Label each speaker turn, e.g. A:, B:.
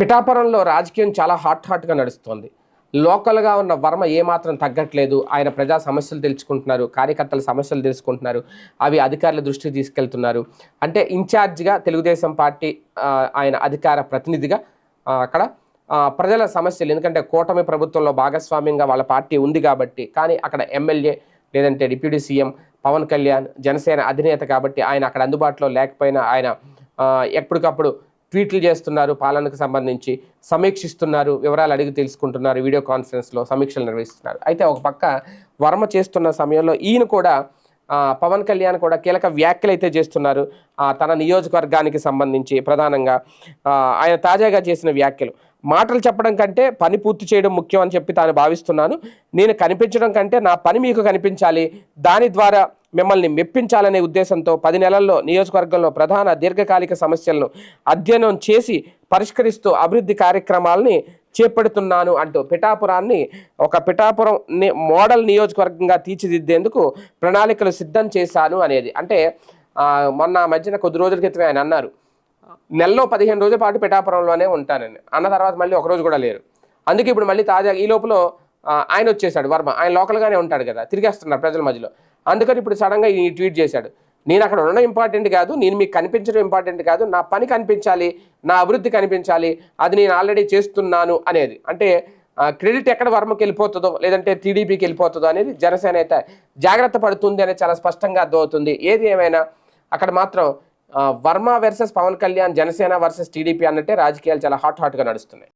A: పిఠాపురంలో రాజకీయం చాలా హాట్ హాట్గా నడుస్తోంది. లోకల్గా ఉన్న వర్మ ఏమాత్రం తగ్గట్లేదు. ఆయన ప్రజా సమస్యలు తెలుసుకుంటున్నారు కార్యకర్తల సమస్యలు తెలుసుకుంటున్నారు అవి అధికారుల దృష్టికి తీసుకెళ్తున్నారు. అంటే ఇన్ఛార్జ్గా తెలుగుదేశం పార్టీ ఆయన అధికార ప్రతినిధిగా అక్కడ ప్రజల సమస్యలు. ఎందుకంటే కూటమి ప్రభుత్వంలో భాగస్వామ్యంగా వాళ్ళ పార్టీ ఉంది కాబట్టి కానీ అక్కడ ఎమ్మెల్యే లేదంటే డిప్యూటీ సీఎం పవన్ కళ్యాణ్ జనసేన అధినేత కాబట్టి ఆయన అక్కడ అందుబాటులో లేకపోయినా ఆయన ఎప్పటికప్పుడు ట్వీట్లు చేస్తున్నారు పాలనకు సంబంధించి సమీక్షిస్తున్నారు వివరాలు అడిగి తెలుసుకుంటున్నారు వీడియో కాన్ఫరెన్స్లో సమీక్షలు నిర్వహిస్తున్నారు. అయితే ఒక పక్క వర్మ చేస్తున్న సమయంలో ఈయన కూడా పవన్ కళ్యాణ్ కూడా కీలక వ్యాఖ్యలు అయితే చేస్తున్నారు. ఆ, తన నియోజకవర్గానికి సంబంధించి ప్రధానంగా ఆయన తాజాగా చేసిన వ్యాఖ్యలు. మాటలు చెప్పడం కంటే పని పూర్తి చేయడం ముఖ్యం అని చెప్పి తాను భావిస్తున్నాను. నేను కనిపించడం కంటే నా పని మీకు కనిపించాలి. దాని ద్వారా మిమ్మల్ని మెప్పించాలనే ఉద్దేశంతో పది నెలల్లో నియోజకవర్గంలో ప్రధాన దీర్ఘకాలిక సమస్యలను అధ్యయనం చేసి పరిష్కరిస్తూ అభివృద్ధి కార్యక్రమాలని చేపడుతున్నాను అంటూ పిఠాపురాన్ని ఒక పిఠాపురం మోడల్ నియోజకవర్గంగా తీర్చిదిద్దేందుకు ప్రణాళికలు సిద్ధం చేశాను అనేది. అంటే మొన్న మధ్యన కొద్ది రోజుల క్రితమే ఆయన అన్నారు. నెలలో పదిహేను రోజుల పాటు పిఠాపురంలోనే ఉంటానని. అన్న తర్వాత మళ్ళీ ఒక రోజు కూడా లేరు. అందుకే ఇప్పుడు మళ్ళీ తాజాగా ఈ లోపల ఆయన వచ్చేసాడు వర్మ. ఆయన లోకల్గానే ఉంటాడు కదా. తిరిగేస్తున్నారు ప్రజల మధ్యలో. అందుకని ఇప్పుడు సడన్గా ఈ ట్వీట్ చేశాడు. నేను అక్కడ ఉండడం ఇంపార్టెంట్ కాదు నేను మీకు కనిపించడం ఇంపార్టెంట్ కాదు నా పని కనిపించాలి నా అభివృద్ధి కనిపించాలి అది నేను ఆల్రెడీ చేస్తున్నాను అనేది. అంటే క్రెడిట్ ఎక్కడ వర్మకి వెళ్ళిపోతుందో లేదంటే టీడీపీకి వెళ్ళిపోతుందో అనేది జనసేన అయితే జాగ్రత్త పడుతుంది అనేది చాలా స్పష్టంగా అర్థమవుతుంది. ఏది ఏమైనా అక్కడ మాత్రం Varma versus Pawan Kalyan Janasena versus TDP అన్నట్టే రాజకీయాలు చాలా హాట్ హాట్గా నడుస్తున్నాయి.